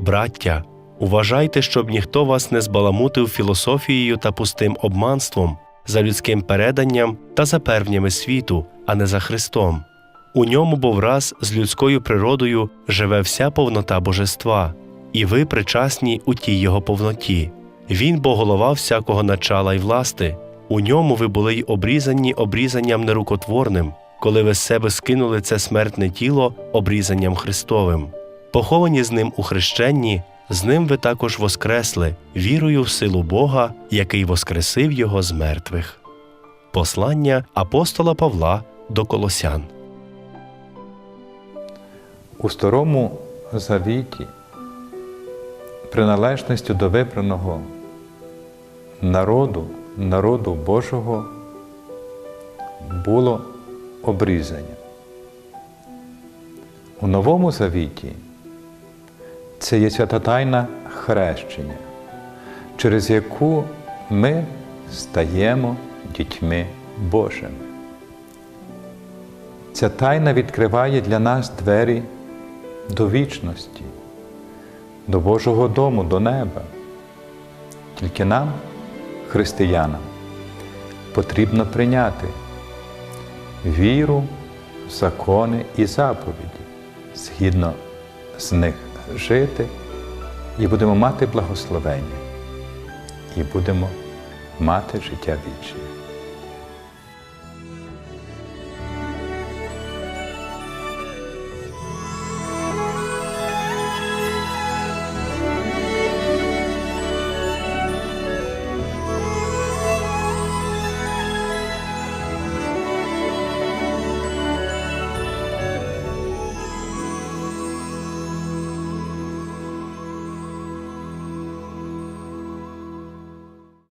Браття, уважайте, щоб ніхто вас не збаламутив філософією та пустим обманством, за людським переданням та за первнями світу, а не за Христом. У ньому бо враз з людською природою живе вся повнота божества, і ви причасні у тій його повноті. Він бо голова всякого начала й власти. У ньому ви були й обрізані обрізанням нерукотворним, коли ви з себе скинули це смертне тіло обрізанням Христовим. Поховані з ним у хрещенні, з ним ви також воскресли, вірою в силу Бога, який воскресив його з мертвих. Послання апостола Павла до Колосян. У старому завіті приналежністю до вибраного народу, народу Божого було обрізання. У новому завіті це є свята тайна хрещення, через яку ми стаємо дітьми Божими. Ця тайна відкриває для нас двері до вічності, до Божого дому, до неба. Тільки нам, християнам, потрібно прийняти віру, закони і заповіді, згідно з них жити, і будемо мати благословення, і будемо мати життя вічне.